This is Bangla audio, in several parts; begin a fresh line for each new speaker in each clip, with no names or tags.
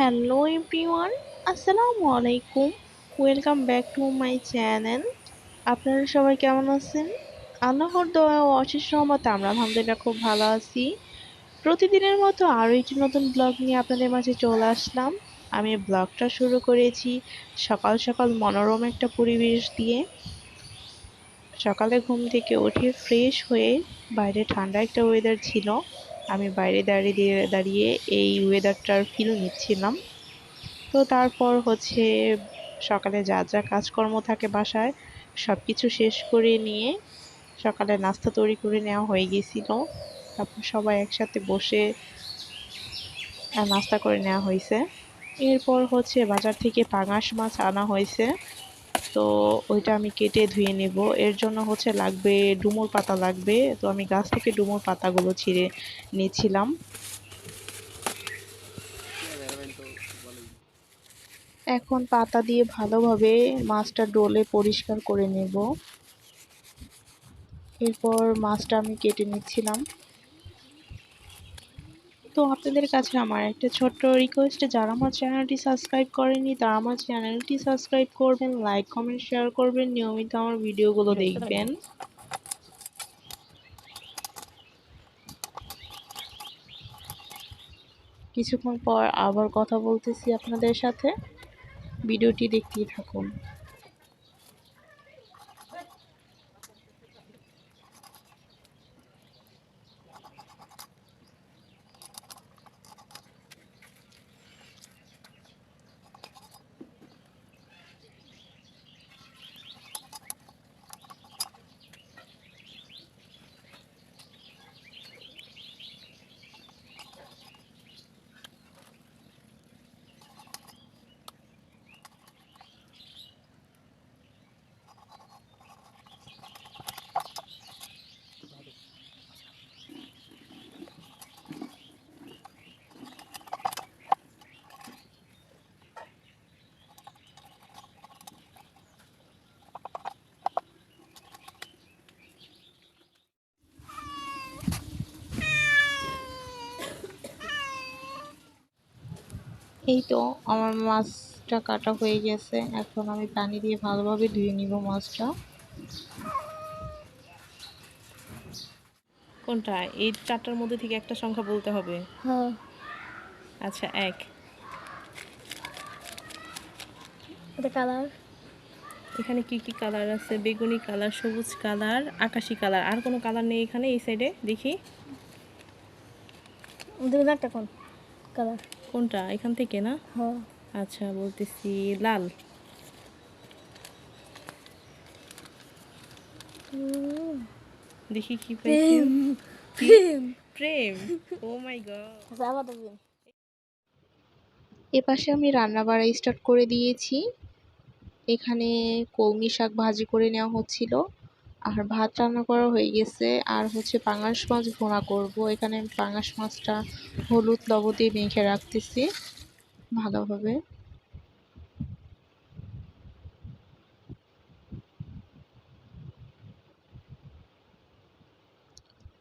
হ্যালো এভরিওয়ান, আসসালামু আলাইকুম। Welcome back to my channel আপনারা সবাই কেমন আছেন? আল্লাহর দয়া ও অশেষ রহমতে আমরা আলহামদুলিল্লাহ খুব ভালো আছি। প্রতিদিনের মতো আরও একটি নতুন ব্লগ নিয়ে আপনাদের মাঝে চলে আসলাম। আমি ব্লগটা শুরু করেছি সকাল সকাল মনোরম একটা পরিবেশ দিয়ে। সকালে ঘুম থেকে উঠে ফ্রেশ হয়ে বাইরে ঠান্ডা একটা ওয়েদার ছিল। আমি বাইরে দাঁড়িয়ে দাঁড়িয়ে এই ওয়েদারটার ফিল নিচ্ছিলাম। তো তারপর হচ্ছে সকালে যা যা কাজকর্ম থাকে বাসায় সব কিছু শেষ করে নিয়ে সকালে নাস্তা তৈরি করে নেওয়া হয়ে গেছিল তারপর সবাই একসাথে বসে নাস্তা করে নেওয়া হয়েছে। এরপর হচ্ছে বাজার থেকে পাঙাশ মাছ আনা হয়েছে। তো ওইটা আমি কেটে ধুয়ে নেব। এর জন্য হচ্ছে লাগবে ডুমুর পাতা লাগবে। তো আমি গাছ থেকে ডুমুর পাতাগুলো ছিঁড়ে নিয়েছিলাম। এখন পাতা দিয়ে ভালোভাবে মাছটা ডোলে পরিষ্কার করে নেব। এরপর মাছটা আমি কেটে নিচ্ছিলাম। তো আপনাদের কাছে আমার একটা ছোট্ট রিকোয়েস্ট যারা আমার চ্যানেলটি সাবস্ক্রাইব করেনি তারা আমার চ্যানেলটি সাবস্ক্রাইব করবেন লাইক কমেন্ট শেয়ার করবেন নিয়মিত আমার ভিডিওগুলো দেখবেন। কিছুক্ষণ পর আবার কথা বলতেছি আপনাদের সাথে। ভিডিওটি দেখতেই থাকুন। এই তো আমার মাছটা কাটা হয়ে গেছে। এখন আমি পানি দিয়ে ভালোভাবে ধুয়ে নিব মাছটা।
কোনটা? এই চারটার মধ্যে থেকে একটা সংখ্যা বলতে হবে?
হ্যাঁ।
আচ্ছা এক।
কালার?
এখানে কি কি কালার আছে? বেগুনি কালার সবুজ কালার আকাশি কালার। আর কোনো কালার নেই এখানে এই সাইডে দেখি।
একটা কোন কালার?
কোনটা? এখান থেকে না?
হ্যাঁ।
আচ্ছা বলতেছি লাল। দেখি কি
প্রেম।
প্রেম। ও মাই গড
এপাশে আমি রান্না বাড়া স্টার্ট করে দিয়েছি। এখানে কলমি শাক ভাজি করে নেওয়া হচ্ছিল। আর ভাত রান্না করা হয়ে গেছে। আর হচ্ছে পাঙাশ মাছ ভোনা করব। এখানে পাঙাশ মাছটা হলুদ লবণ দিয়ে মেখে রাখতেছি ভালোভাবে।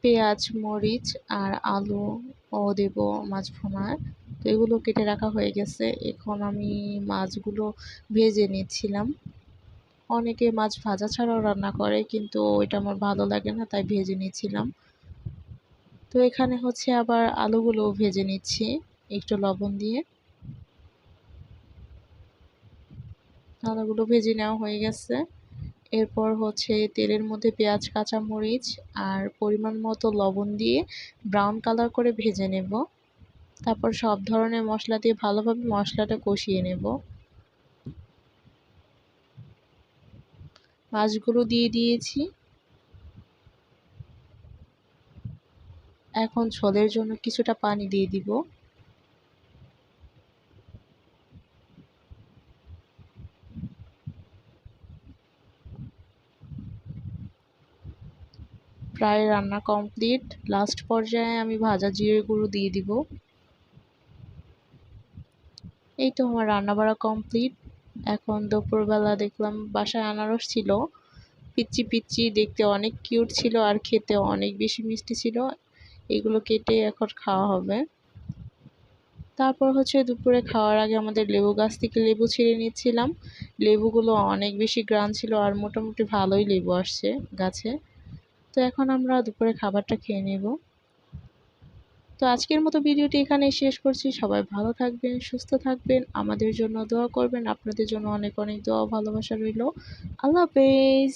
পেঁয়াজ, মরিচ আর আলু ও দেব মাছ ভোনার। তো এগুলো কেটে রাখা হয়ে গেছে। এখন আমি মাছগুলো ভেজে নিচ্ছিলাম। অনেকে মাছ ভাজা ছাড়াও রান্না করে, কিন্তু ওইটা আমার ভালো লাগে না, তাই ভেজে নিয়েছিলাম তো এখানে হচ্ছে আবার আলুগুলো ভেজে নিচ্ছি, একটু লবণ দিয়ে। আলুগুলো ভেজে নেওয়া হয়ে গেছে। এরপর হচ্ছে তেলের মধ্যে পেঁয়াজ, কাঁচামরিচ আর পরিমাণ মতো লবণ দিয়ে ব্রাউন কালার করে ভেজে নেব। তারপর সব ধরনের মশলা দিয়ে ভালোভাবে মশলাটা কষিয়ে নেব। মাছগুলো দিয়ে দিয়েছি। এখন ঝোলের জন্য কিছুটা পানি দিয়ে দিব। প্রায় রান্না কমপ্লিট। লাস্ট পর্যায়ে আমি ভাজা জিরে গুঁড়ো দিয়ে দিব। এই তো আমার রান্না বাড়া কমপ্লিট। এখন দুপুরবেলা দেখলাম বাসায় আনারস ছিল। পিচ্চি পিচ্চি দেখতে অনেক কিউট ছিল আর খেতে অনেক বেশি মিষ্টি ছিল। এগুলো কেটে এখন খাওয়া হবে। তারপর হচ্ছে দুপুরে খাওয়ার আগে আমাদের লেবু গাছ থেকে লেবু ছিঁড়ে নিচ্ছিলাম। লেবুগুলো অনেক বেশি গ্রান ছিল আর মোটামুটি ভালোই লেবু আসছে গাছে। তো এখন আমরা দুপুরে খাবারটা খেয়ে নেব। তো আজকের মতো ভিডিওটি এখানে শেষ করছি। সবাই ভালো থাকবেন, সুস্থ থাকবেন। আমাদের জন্য দোয়া করবেন। আপনাদের জন্য অনেক অনেক দোয়া ভালোবাসা রইল। আল্লাহ হাফেজ।